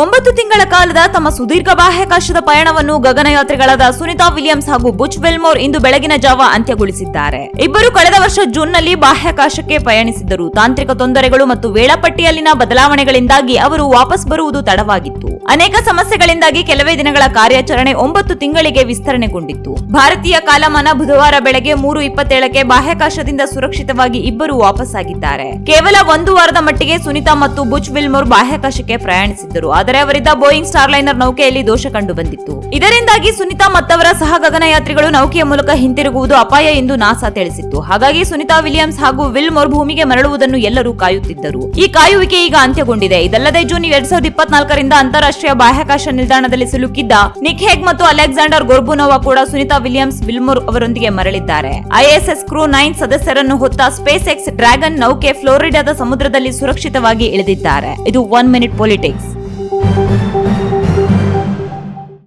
ಒಂಬತ್ತು ತಿಂಗಳ ಕಾಲದ ತಮ್ಮ ಸುದೀರ್ಘ ಬಾಹ್ಯಾಕಾಶದ ಪಯಣವನ್ನು ಗಗನಯಾತ್ರಿಗಳಾದ ಸುನಿತಾ ವಿಲಿಯಮ್ಸ್ ಹಾಗೂ ಬುಚ್ ವೆಲ್ಮೋರ್ ಇಂದು ಬೆಳಗಿನ ಜಾವ ಅಂತ್ಯಗೊಳಿಸಿದ್ದಾರೆ. ಇಬ್ಬರು ಕಳೆದ ವರ್ಷ ಜೂನ್ನಲ್ಲಿ ಬಾಹ್ಯಾಕಾಶಕ್ಕೆ ಪಯಣಿಸಿದ್ದರು. ತಾಂತ್ರಿಕ ತೊಂದರೆಗಳು ಮತ್ತು ವೇಳಾಪಟ್ಟಿಯಲ್ಲಿನ ಬದಲಾವಣೆಗಳಿಂದಾಗಿ ಅವರು ವಾಪಸ್ ಬರುವುದು ತಡವಾಗಿತ್ತು. ಅನೇಕ ಸಮಸ್ಯೆಗಳಿಂದಾಗಿ ಕೆಲವೇ ದಿನಗಳ ಕಾರ್ಯಾಚರಣೆ ಒಂಬತ್ತು ತಿಂಗಳಿಗೆ ವಿಸ್ತರಣೆಗೊಂಡಿತ್ತು. ಭಾರತೀಯ ಕಾಲಮಾನ ಬುಧವಾರ ಬೆಳಗ್ಗೆ ಮೂರು ಇಪ್ಪತ್ತೇಳಕ್ಕೆ ಬಾಹ್ಯಾಕಾಶದಿಂದ ಸುರಕ್ಷಿತವಾಗಿ ಇಬ್ಬರು ವಾಪಸ್ಸಾಗಿದ್ದಾರೆ. ಕೇವಲ ಒಂದು ವಾರದ ಮಟ್ಟಿಗೆ ಸುನಿತಾ ಮತ್ತು ಬುಚ್ ವಿಲ್ಮೋರ್ ಬಾಹ್ಯಾಕಾಶಕ್ಕೆ ಪ್ರಯಾಣಿಸಿದ್ದರು. ಆದರೆ ಅವರಿದ್ದ ಬೋಯಿಂಗ್ ಸ್ಟಾರ್ಲೈನರ್ ನೌಕೆಯಲ್ಲಿ ದೋಷ ಕಂಡು ಬಂದಿತ್ತು ಇದರಿಂದಾಗಿ ಸುನಿತಾ ಮತ್ತವರ ಸಹ ಗಗನಯಾತ್ರಿಗಳು ನೌಕೆಯ ಮೂಲಕ ಹಿಂತಿರುಗುವುದು ಅಪಾಯ ಎಂದು ನಾಸಾ ತಿಳಿಸಿತ್ತು. ಹಾಗಾಗಿ ಸುನಿತಾ ವಿಲಿಯಮ್ಸ್ ಹಾಗೂ ವಿಲ್ಮೋರ್ ಭೂಮಿಗೆ ಮರಳುವುದನ್ನು ಎಲ್ಲರೂ ಕಾಯುತ್ತಿದ್ದರು. ಈ ಕಾಯುವಿಕೆ ಈಗ ಅಂತ್ಯಗೊಂಡಿದೆ. ಇದಲ್ಲದೆ ಜೂನ್ ಎರಡ್ ಸಾವಿರದ ಇಪ್ಪತ್ನಾಲ್ಕರಿಂದ ಅಂತಾರಾಷ್ಟ್ರೀಯ ಬಾಹ್ಯಾಕಾಶ ನಿಲ್ದಾಣದಲ್ಲಿ ಸಿಲುಕಿದ್ದ ನಿಕ್ ಹೇಗ್ ಮತ್ತು ಅಲೆಕ್ಸಾಂಡರ್ ಗೊರ್ಬುನೋವಾ ಕೂಡ ಸುನಿತಾ ವಿಲಿಯಮ್ಸ್ ವಿಲ್ಮೋರ್ ಅವರೊಂದಿಗೆ ಮರಳಿದ್ದಾರೆ. ಐಎಸ್ಎಸ್ ಕ್ರೂ ನೈನ್ ಸದಸ್ಯರನ್ನು ಹೊತ್ತ ಸ್ಪೇಸ್ ಎಕ್ಸ್ ಡ್ರ್ಯಾಗನ್ ನೌಕೆ ಫ್ಲೋರಿಡಾದ ಸಮುದ್ರದಲ್ಲಿ ಸುರಕ್ಷಿತವಾಗಿ ಇಳಿದಿದ್ದಾರೆ. ಇದು ಒನ್ ಮಿನಿಟ್ ಪೊಲಿಟಿಕ್ಸ್.